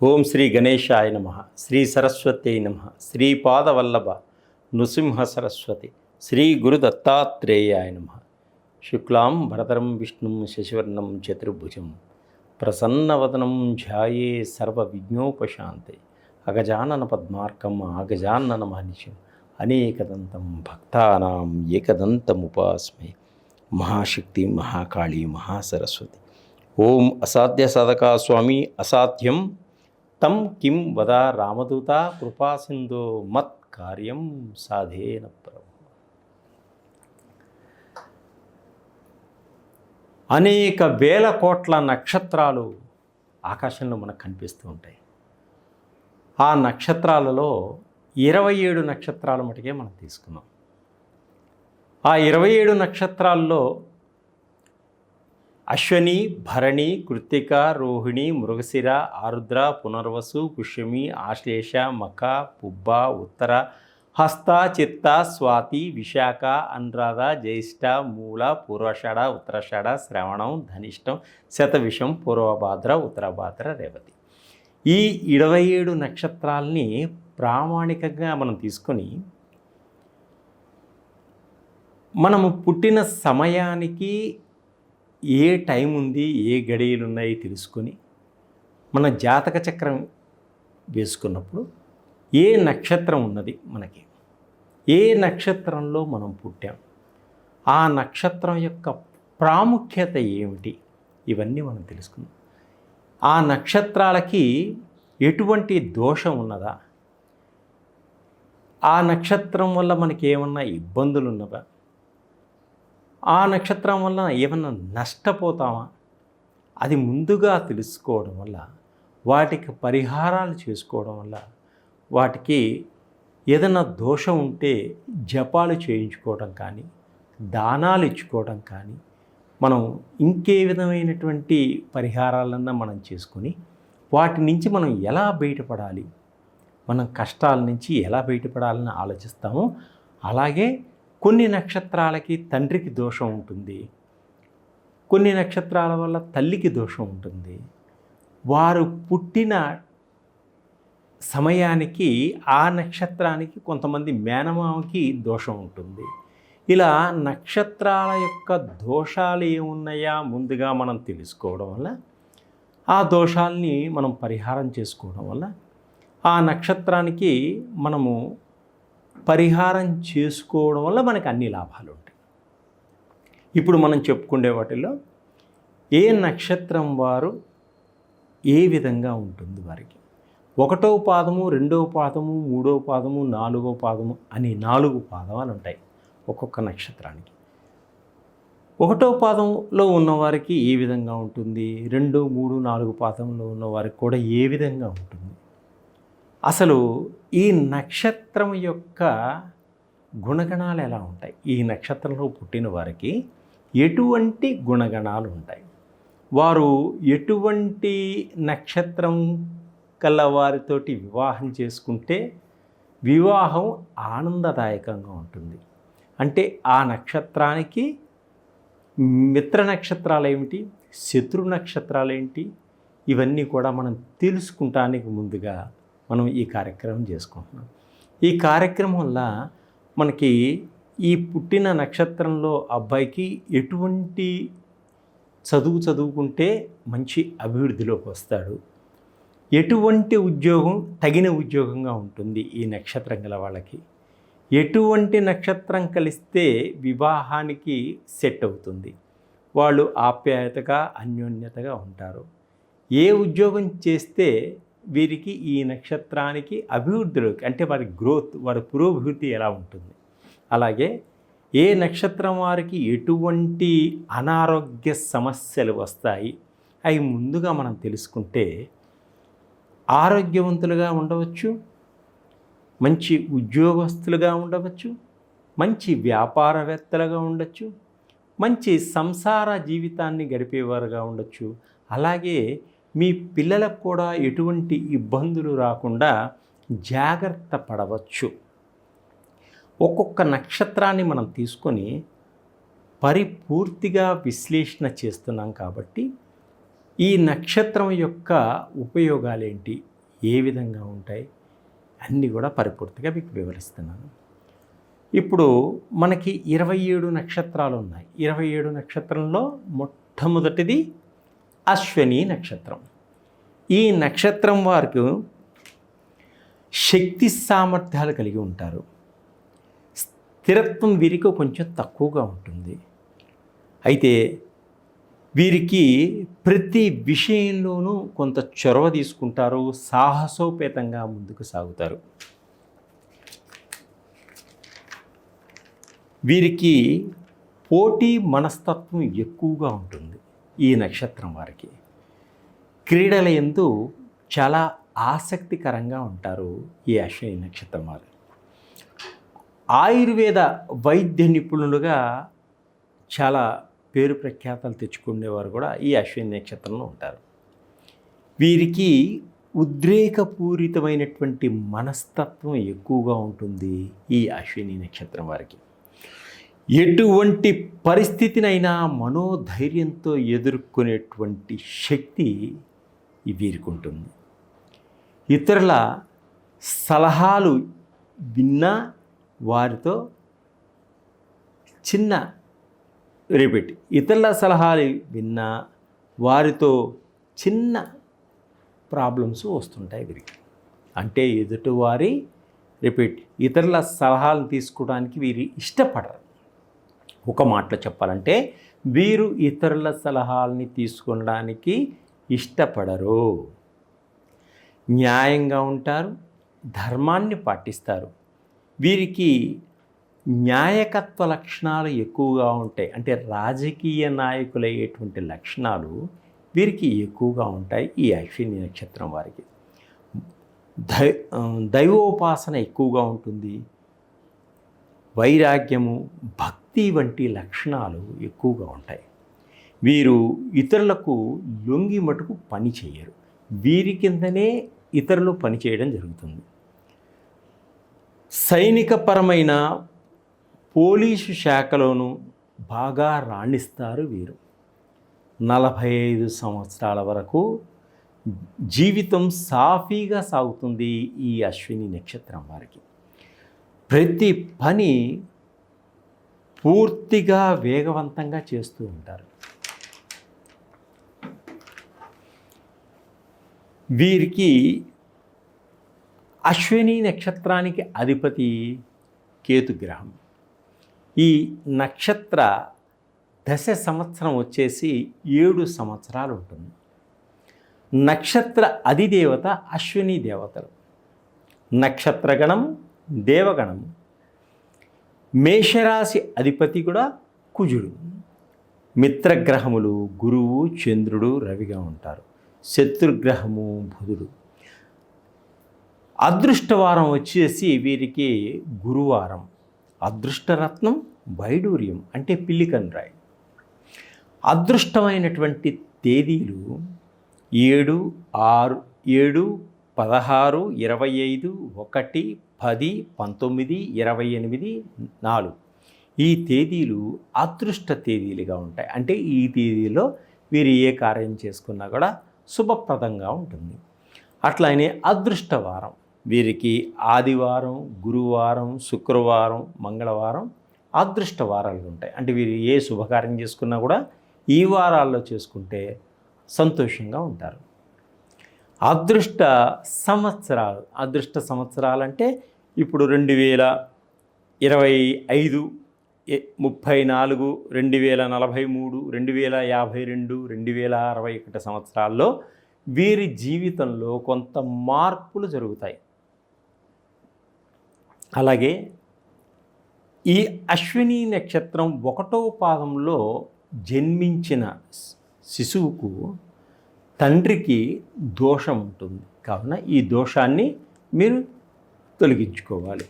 ఓం శ్రీ గణేశాయ నమ శ్రీ సరస్వతి నమ శ్రీ పాదవల్లభ నృసింహ సరస్వతి శ్రీ గురు దత్తాత్రేయాయ నమ. శుక్లాం భరతరం విష్ణుం శశివర్ణం చతుర్భుజం ప్రసన్నవదనం ధ్యాయే సర్వ విఘ్నోపశాంతే అగజానన పద్మార్కం అగజానన మహనిషం అనేకదంతం భక్తానాం ఏకదంతముపాస్మే మహాశక్తి మహాకాళి మహాసరస్వతి. ఓం అసాధ్య సాధకా స్వామి అసాధ్యం తం కిం వద రామదూత కృపాసింధో మత్ కార్యం సాధేన ప్రభు అనేక వేల కోట్ల నక్షత్రాలు ఆకాశంలో మనకు కనిపిస్తూ ఉంటాయి ఆ నక్షత్రాలలో ఇరవై ఏడు నక్షత్రాలు మటుకే మనం తీసుకున్నాం ఆ ఇరవై ఏడు నక్షత్రాల్లో అశ్వని భరణి కృత్తిక రోహిణి మృగశిర ఆరుద్ర పునర్వసు పుష్యమి ఆశ్లేష మఖ పుబ్బ ఉత్తర హస్త చిత్త స్వాతి విశాఖ అనురాధ జ్యేష్ఠ మూల పూర్వషాఢ ఉత్తరాషాఢ శ్రవణం ధనిష్టం శతవిషం పూర్వభాద్ర ఉత్తరభాద్ర రేవతి. ఈ ఇరవై ఏడు నక్షత్రాలని ప్రామాణికంగా మనం తీసుకొని మనము పుట్టిన సమయానికి ఏ టైం ఉంది ఏ గడియలు ఉన్నాయి తెలుసుకొని మన జాతక చక్రం వేసుకున్నప్పుడు ఏ నక్షత్రం ఉన్నది మనకి? ఏ నక్షత్రంలో మనం పుట్టాం? ఆ నక్షత్రం యొక్క ప్రాముఖ్యత ఏమిటి? ఇవన్నీ మనం తెలుసుకుందాం. ఆ నక్షత్రాలకి ఎటువంటి దోషం ఉన్నదా? ఆ నక్షత్రం వల్ల మనకి ఏమన్నా ఇబ్బందులు ఉన్నవా ఆ నక్షత్రం వల్ల ఏమన్నా నష్టపోతామా? అది ముందుగా తెలుసుకోవడం వల్ల వాటికి పరిహారాలు చేసుకోవడం వల్ల వాటికి ఏదైనా దోషం ఉంటే జపాలు చేయించుకోవడం కానీ దానాలు ఇచ్చుకోవడం కానీ మనం ఇంకే విధమైనటువంటి పరిహారాలన్నా మనం చేసుకొని వాటి నుంచి మనం ఎలా బయటపడాలి? మనం కష్టాల నుంచి ఎలా బయటపడాలని ఆలోచిస్తామో అలాగే కొన్ని నక్షత్రాలకి తండ్రికి దోషం ఉంటుంది. కొన్ని నక్షత్రాల వల్ల తల్లికి దోషం ఉంటుంది. వారు పుట్టిన సమయానికి ఆ నక్షత్రానికి కొంతమంది మేనమామకి దోషం ఉంటుంది. ఇలా నక్షత్రాల యొక్క దోషాలు ఏమున్నాయా ముందుగా మనం తెలుసుకోవడం వల్ల ఆ దోషాల్ని మనం పరిహారం చేసుకోవడం వల్ల ఆ నక్షత్రానికి మనము పరిహారం చేసుకోవడం వల్ల మనకు అన్ని లాభాలు ఉంటాయి. ఇప్పుడు మనం చెప్పుకునే వాటిలో ఏ నక్షత్రం వారు ఏ విధంగా ఉంటుంది వారికి? ఒకటో పాదము రెండవ పాదము మూడవ పాదము నాలుగో పాదము అని నాలుగు పాదములు ఉంటాయి ఒక్కొక్క నక్షత్రానికి. ఒకటో పాదంలో ఉన్నవారికి ఏ విధంగా ఉంటుంది? రెండు మూడు నాలుగు పాదంలో ఉన్నవారికి కూడా ఏ విధంగా ఉంటుంది? అసలు ఈ నక్షత్రం యొక్క గుణగణాలు ఎలా ఉంటాయి? ఈ నక్షత్రంలో పుట్టిన వారికి ఎటువంటి గుణగణాలు ఉంటాయి? వారు ఎటువంటి నక్షత్రం కల వారితోటి వివాహం చేసుకుంటే వివాహం ఆనందదాయకంగా ఉంటుంది. అంటే ఆ నక్షత్రానికి మిత్ర నక్షత్రాలు ఏమిటి? శత్రు నక్షత్రాలు ఏంటి? ఇవన్నీ కూడా మనం తెలుసుకుంటానికి ముందుగా మనం ఈ కార్యక్రమం చేసుకుంటున్నాం. ఈ కార్యక్రమం వల్ల మనకి ఈ పుట్టిన నక్షత్రంలో అబ్బాయికి ఎటువంటి చదువు చదువుకుంటే మంచి అభివృద్ధిలోకి వస్తాడు. ఎటువంటి ఉద్యోగం తగిన ఉద్యోగంగా ఉంటుంది ఈ నక్షత్రం గల వాళ్ళకి. ఎటువంటి నక్షత్రం కలిస్తే వివాహానికి సెట్ అవుతుంది. వాళ్ళు ఆప్యాయతగా అన్యోన్యతగా ఉంటారు. ఏ ఉద్యోగం చేస్తే వీరికి ఈ నక్షత్రానికి అభివృద్ధిలోకి అంటే వారి గ్రోత్ వారి పురోభివృద్ధి ఎలా ఉంటుంది? అలాగే ఏ నక్షత్రం వారికి ఎటువంటి అనారోగ్య సమస్యలు వస్తాయి? అవి ముందుగా మనం తెలుసుకుంటే ఆరోగ్యవంతులుగా ఉండవచ్చు మంచి ఉద్యోగస్తులుగా ఉండవచ్చు మంచి వ్యాపారవేత్తలుగా ఉండొచ్చు మంచి సంసార జీవితాన్ని గడిపేవారుగా ఉండొచ్చు. అలాగే మీ పిల్లలకు కూడా ఎటువంటి ఇబ్బందులు రాకుండా జాగ్రత్త పడవచ్చు. ఒక్కొక్క నక్షత్రాన్ని మనం తీసుకొని పరిపూర్తిగా విశ్లేషణ చేస్తున్నాం కాబట్టి ఈ నక్షత్రం యొక్క ఉపయోగాలు ఏంటి? ఏ విధంగా ఉంటాయి? అన్నీ కూడా పరిపూర్తిగా మీకు వివరిస్తున్నాను. ఇప్పుడు మనకి ఇరవై ఏడు నక్షత్రాలు ఉన్నాయి. ఇరవై ఏడు నక్షత్రంలో మొట్టమొదటిది అశ్వని నక్షత్రం. ఈ నక్షత్రం వారికి శక్తి సామర్థ్యాలు కలిగి ఉంటారు. స్థిరత్వం వీరికి కొంచెం తక్కువగా ఉంటుంది. అయితే వీరికి ప్రతి విషయంలోనూ కొంత చొరవ తీసుకుంటారు సాహసోపేతంగా ముందుకు సాగుతారు. వీరికి పోటీ మనస్తత్వం ఎక్కువగా ఉంటుంది. ఈ నక్షత్రం వారికి. క్రీడల ఎందు చాలా ఆసక్తికరంగా ఉంటారు ఈ అశ్విని నక్షత్రం వారు. ఆయుర్వేద వైద్య నిపుణులుగా చాలా పేరు ప్రఖ్యాతలు తెచ్చుకునేవారు కూడా ఈ అశ్విని నక్షత్రంలో ఉంటారు. వీరికి ఉద్రేకపూరితమైనటువంటి మనస్తత్వం ఎక్కువగా ఉంటుంది ఈ అశ్విని నక్షత్రం వారికి. ఎటువంటి పరిస్థితినైనా మనోధైర్యంతో ఎదుర్కొనేటువంటి శక్తి వీరికుంటుంది. ఇతరుల సలహాలు విన్నా వారితో చిన్న రిపీట్ ఇతరుల సలహాలు విన్నా వారితో చిన్న ప్రాబ్లమ్స్ వస్తుంటాయి వీరికి. అంటే ఎదుటివారి రిపీట్ ఇతరుల సలహాలను తీసుకోవడానికి వీరు ఇష్టపడరు. ఒక మాటలో చెప్పాలంటే వీరు ఇతరుల సలహాలని తీసుకోవడానికి ఇష్టపడరు. న్యాయంగా ఉంటారు ధర్మాన్ని పాటిస్తారు. వీరికి న్యాయకత్వ లక్షణాలు ఎక్కువగా ఉంటాయి. అంటే రాజకీయ నాయకులయ్యేటువంటి లక్షణాలు వీరికి ఎక్కువగా ఉంటాయి ఈ అశ్విని నక్షత్రం వారికి. దై దైవోపాసన ఎక్కువగా ఉంటుంది. వైరాగ్యము భక్తి వంటి లక్షణాలు ఎక్కువగా ఉంటాయి. వీరు ఇతరులకు లొంగి మటుకు పని చేయరు. వీరి కిందనే ఇతరులు పని చేయడం జరుగుతుంది. సైనికపరమైన పోలీసు శాఖలోనూ బాగా రాణిస్తారు వీరు. నలభై ఐదు సంవత్సరాల వరకు జీవితం సాఫీగా సాగుతుంది ఈ అశ్విని నక్షత్రం వారికి. ప్రతి పని పూర్తిగా వేగవంతంగా చేస్తూ ఉంటారు. వీరికి అశ్విని నక్షత్రానికి అధిపతి కేతుగ్రహం ఈ నక్షత్ర దశ సంవత్సరం వచ్చేసి ఏడు సంవత్సరాలు ఉంటుంది. నక్షత్ర అధిదేవత అశ్విని దేవతలు. నక్షత్రగణం దేవగణం మేషరాశి అధిపతి కూడా కుజుడు. మిత్రగ్రహములు గురువు చంద్రుడు రవిగా ఉంటారు. శత్రుగ్రహము బుధుడు. అదృష్టవారం వచ్చేసి వీరికి గురువారం. అదృష్టరత్నం వైడూర్యం అంటే పిల్లికన్రాయ్ అదృష్టమైనటువంటి తేదీలు ఏడు ఆరు ఏడు పదహారు ఇరవై ఐదు ఒకటి పది పంతొమ్మిది ఇరవై ఎనిమిది నాలుగు. ఈ తేదీలు అదృష్ట తేదీలుగా ఉంటాయి. అంటే ఈ తేదీలో వీరు ఏ కార్యం చేసుకున్నా కూడా శుభప్రదంగా ఉంటుంది. అట్లానే అదృష్టవారం వీరికి ఆదివారం గురువారం శుక్రవారం మంగళవారం అదృష్ట వారాలు ఉంటాయి. అంటే వీరు ఏ శుభకార్యం చేసుకున్నా కూడా ఈ వారాల్లో చేసుకుంటే సంతోషంగా ఉంటారు. అదృష్ట సంవత్సరాలు. అదృష్ట సంవత్సరాలు అంటే ఇప్పుడు రెండు వేల ఇరవై ఐదు ముప్పై నాలుగు రెండు వేల నలభై మూడు రెండు వేల యాభై రెండు రెండు వేల అరవై ఒకటి సంవత్సరాల్లో వీరి జీవితంలో కొంత మార్పులు జరుగుతాయి. అలాగే ఈ అశ్విని నక్షత్రం ఒకటో పాదంలో జన్మించిన శిశువుకు తండ్రికి దోషం ఉంటుంది. కావున ఈ దోషాన్ని మీరు తొలగించుకోవాలి.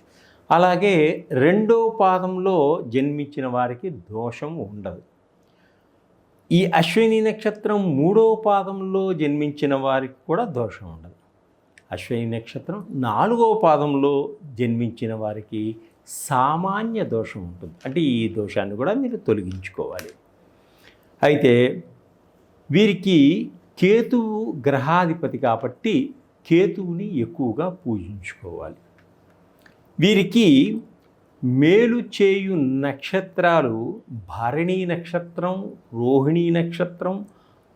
అలాగే రెండో పాదంలో జన్మించిన వారికి దోషం ఉండదు. ఈ అశ్విని నక్షత్రం మూడో పాదంలో జన్మించిన వారికి కూడా దోషం ఉండదు. అశ్విని నక్షత్రం నాలుగో పాదంలో జన్మించిన వారికి సామాన్య దోషం ఉంటుంది. అంటే ఈ దోషాన్ని కూడా మీరు తొలగించుకోవాలి. అయితే వీరికి కేతువు గ్రహాధిపతి కాబట్టి కేతువుని ఎక్కువగా పూజించుకోవాలి. వీరికి మేలు చేయు నక్షత్రాలు భరణి నక్షత్రం రోహిణీ నక్షత్రం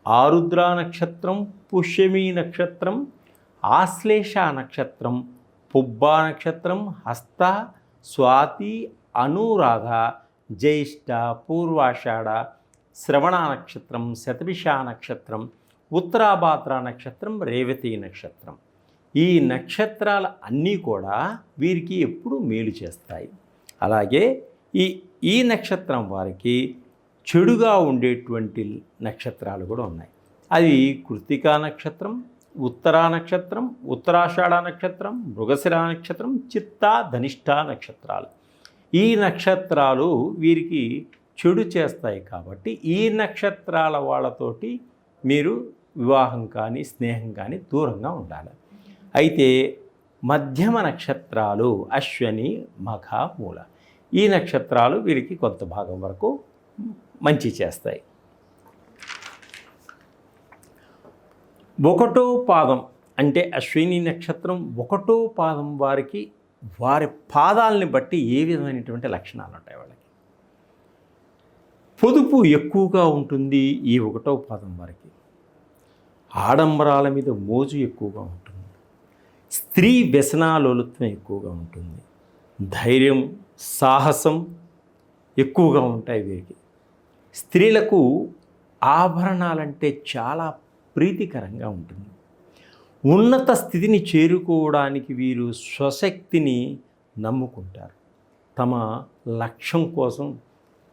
ఆరుద్ర నక్షత్రం పుష్యమి నక్షత్రం ఆశ్లేష నక్షత్రం పుబ్బా నక్షత్రం హస్త స్వాతి అనురాధ జ్యేష్ఠ పూర్వాషాఢ శ్రవణ నక్షత్రం శతభిష నక్షత్రం ఉత్తరాభాద్ర నక్షత్రం రేవతి నక్షత్రం. ఈ నక్షత్రాల అన్నీ కూడా వీరికి ఎప్పుడూ మేలు చేస్తాయి. అలాగే ఈ ఈ నక్షత్రం వారికి చెడుగా ఉండేటువంటి నక్షత్రాలు కూడా ఉన్నాయి. అవి కృతికా నక్షత్రం ఉత్తరా నక్షత్రం ఉత్తరాషాఢ నక్షత్రం మృగశిర నక్షత్రం చిత్త ధనిష్ట నక్షత్రాలు. ఈ నక్షత్రాలు వీరికి చెడు చేస్తాయి కాబట్టి ఈ నక్షత్రాల వాళ్ళతోటి మీరు వివాహం కానీ స్నేహం కానీ దూరంగా ఉండాలి. అయితే మధ్యమ నక్షత్రాలు అశ్వని మఖ మూల ఈ నక్షత్రాలు వీరికి కొంత భాగం వరకు మంచి చేస్తాయి. ఒకటో పాదం అంటే అశ్విని నక్షత్రం ఒకటో పాదం వారికి వారి పాదాలని బట్టి ఏ విధమైనటువంటి లక్షణాలు ఉంటాయి వాళ్ళకి? పొదుపు ఎక్కువగా ఉంటుంది ఈ ఒకటో పాదం వారికి. ఆడంబరాల మీద మోజు ఎక్కువగా ఉంటుంది. స్త్రీ వ్యసనాలోలుత్వం ఎక్కువగా ఉంటుంది. ధైర్యం సాహసం ఎక్కువగా ఉంటాయి వీరికి. స్త్రీలకు ఆభరణాలంటే చాలా ప్రీతికరంగా ఉంటుంది. ఉన్నత స్థితిని చేరుకోవడానికి వీరు స్వశక్తిని నమ్ముకుంటారు. తమ లక్ష్యం కోసం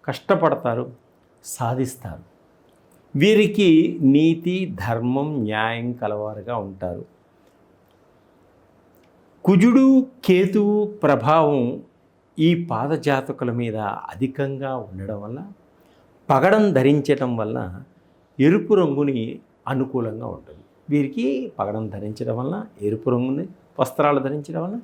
కష్టపడతారు సాధిస్తారు. వీరికి నీతి ధర్మం న్యాయం కలవారుగా ఉంటారు. కుజుడు కేతువు ప్రభావం ఈ పాదజాతకుల మీద అధికంగా ఉండడం వల్ల పగడం ధరించడం వల్ల ఎరుపు రంగుని అనుకూలంగా ఉంటుంది. వీరికి పగడం ధరించడం వల్ల ఎరుపు రంగుని వస్త్రాలు ధరించడం వల్ల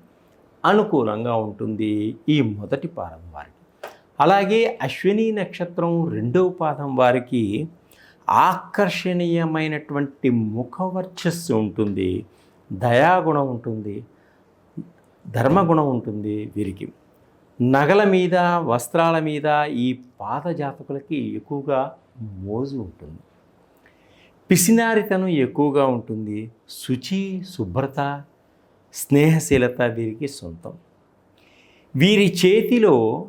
అనుకూలంగా ఉంటుంది ఈ మొదటి పాదం వారికి. అలాగే అశ్విని నక్షత్రం రెండవ పాదం వారికి ఆకర్షణీయమైనటువంటి ముఖవర్చస్సు ఉంటుంది దయాగుణం ఉంటుంది ధర్మగుణం ఉంటుంది వీరికి. నగల మీద వస్త్రాల మీద ఈ పాత జాతకులకి ఎక్కువగా మోజు ఉంటుంది. పిసినారితనం ఎక్కువగా ఉంటుంది శుచి శుభ్రత స్నేహశీలత వీరికి సొంతం. వీరి చేతిలో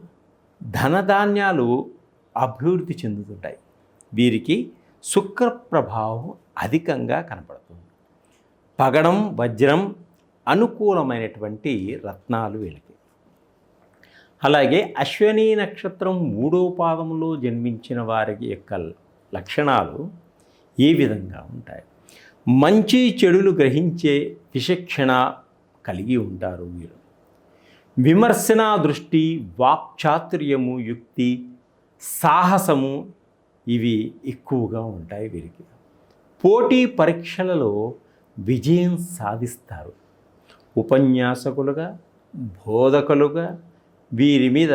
ధనధాన్యాలు అభివృద్ధి చెందుతుంటాయి. వీరికి శుక్ర ప్రభావం అధికంగా కనపడుతుంది. పగడం వజ్రం అనుకూలమైనటువంటి రత్నాలు వీళ్ళకి. అలాగే అశ్వని నక్షత్రం మూడో పాదంలో జన్మించిన వారికి యొక్క లక్షణాలు ఏ విధంగా ఉంటాయి. మంచి చెడులు గ్రహించే విచక్షణ కలిగి ఉంటారు వీరు. విమర్శనా దృష్టి వాక్చాతుర్యము యుక్తి సాహసము ఇవి ఎక్కువగా ఉంటాయి వీరికి. పోటీ పరీక్షలలో విజయం సాధిస్తారు. ఉపన్యాసకులుగా బోధకులుగా వీరి మీద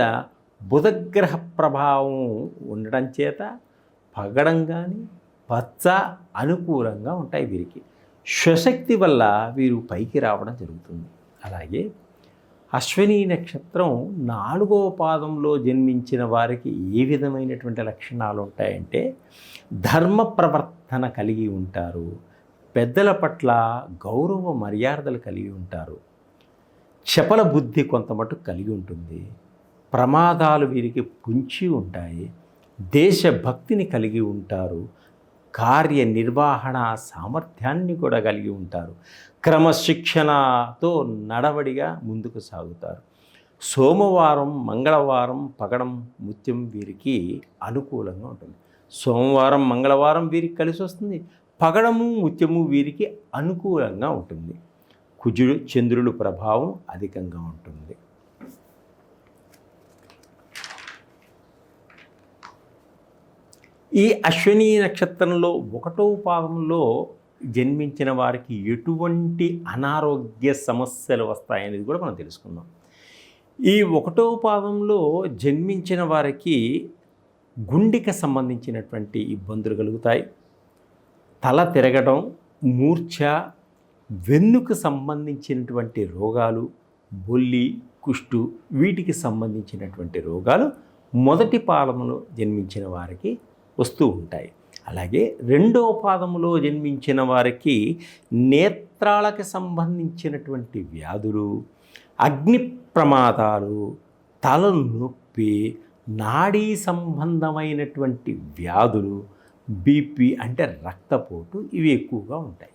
బుధగ్రహ ప్రభావం ఉండడం చేత పగడం కానీ పచ్చ అనుకూలంగా ఉంటాయి వీరికి. స్వశక్తి వల్ల వీరు పైకి రావడం జరుగుతుంది. అలాగే అశ్విని నక్షత్రం నాలుగవ పాదంలో జన్మించిన వారికి ఏ విధమైనటువంటి లక్షణాలు ఉంటాయంటే ధర్మ ప్రవర్తన కలిగి ఉంటారు పెద్దల పట్ల గౌరవ మర్యాదలు కలిగి ఉంటారు చపల బుద్ధి కొంతమటు కలిగి ఉంటుంది ప్రమాదాలు వీరికి పుంచి ఉంటాయి దేశభక్తిని కలిగి ఉంటారు కార్యనిర్వహణ సామర్థ్యాన్ని కూడా కలిగి ఉంటారు. క్రమశిక్షణతో నడవడిగా ముందుకు సాగుతారు. సోమవారం మంగళవారం పగడం ముత్యం వీరికి అనుకూలంగా ఉంటుంది. సోమవారం మంగళవారం వీరికి కలిసి వస్తుంది. పగడము ముత్యము వీరికి అనుకూలంగా ఉంటుంది. కుజుడు చంద్రుడు ప్రభావం అధికంగా ఉంటుంది. ఈ అశ్విని నక్షత్రంలో ఒకటో పాదంలో జన్మించిన వారికి ఎటువంటి అనారోగ్య సమస్యలు వస్తాయనేది కూడా మనం తెలుసుకుందాం. ఈ ఒకటో పాదంలో జన్మించిన వారికి గుండెకి సంబంధించినటువంటి ఇబ్బందులు కలుగుతాయి. తల తిరగడం మూర్ఛ వెన్నుకు సంబంధించినటువంటి రోగాలు బొల్లి కుష్టు వీటికి సంబంధించినటువంటి రోగాలు మొదటి పాదములో జన్మించిన వారికి వస్తూ ఉంటాయి. అలాగే రెండవ పాదములో జన్మించిన వారికి నేత్రాలకు సంబంధించినటువంటి వ్యాధులు అగ్ని ప్రమాదాలు తల నొప్పి నాడీ సంబంధమైనటువంటి వ్యాధులు బీపీ అంటే రక్తపోటు ఇవి ఎక్కువగా ఉంటాయి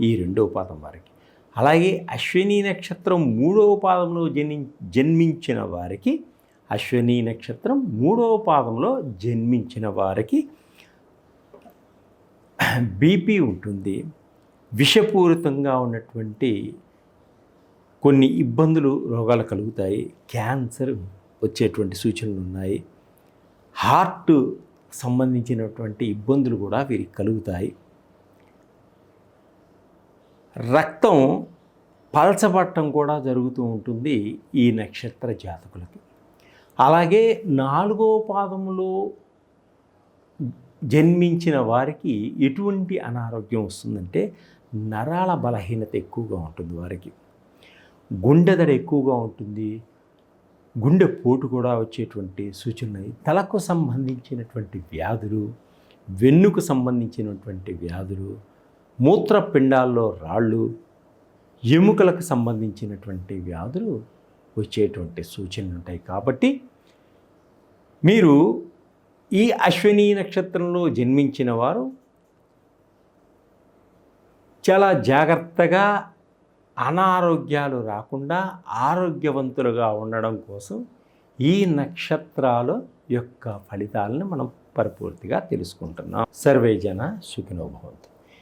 ఈ రెండవ పాదం వారికి. అలాగే అశ్విని నక్షత్రం మూడవ పాదంలో జని జన్మించిన వారికి అశ్విని నక్షత్రం మూడవ పాదంలో జన్మించిన వారికి బీపీ ఉంటుంది. విషపూరితంగా ఉన్నటువంటి కొన్ని ఇబ్బందులు రోగాలు కలుగుతాయి. క్యాన్సర్ వచ్చేటువంటి సూచనలు ఉన్నాయి. హార్ట్ సంబంధించినటువంటి ఇబ్బందులు కూడా వీరికి కలుగుతాయి. రక్తం పలచబట్టం కూడా జరుగుతూ ఉంటుంది ఈ నక్షత్ర జాతకులకి. అలాగే నాలుగో పాదములో జన్మించిన వారికి ఎటువంటి అనారోగ్యం వస్తుందంటే నరాల బలహీనత ఎక్కువగా ఉంటుంది వారికి. గుండెదడ ఎక్కువగా ఉంటుంది. గుండె పోటు కూడా వచ్చేటువంటి సూచనలు తలకు సంబంధించినటువంటి వ్యాధులు వెన్నుకు సంబంధించినటువంటి వ్యాధులు మూత్రపిండాల్లో రాళ్ళు ఎముకలకు సంబంధించినటువంటి వ్యాధులు వచ్చేటువంటి సూచనలు ఉంటాయి. కాబట్టి మీరు ఈ అశ్విని నక్షత్రంలో జన్మించిన వారు చాలా జాగ్రత్తగా అనారోగ్యాలు రాకుండా ఆరోగ్యవంతులుగా ఉండడం కోసం ఈ నక్షత్రాల యొక్క ఫలితాలను మనం పరిపూర్తిగా తెలుసుకుంటున్నాం. సర్వేజన సుఖినోభవంతు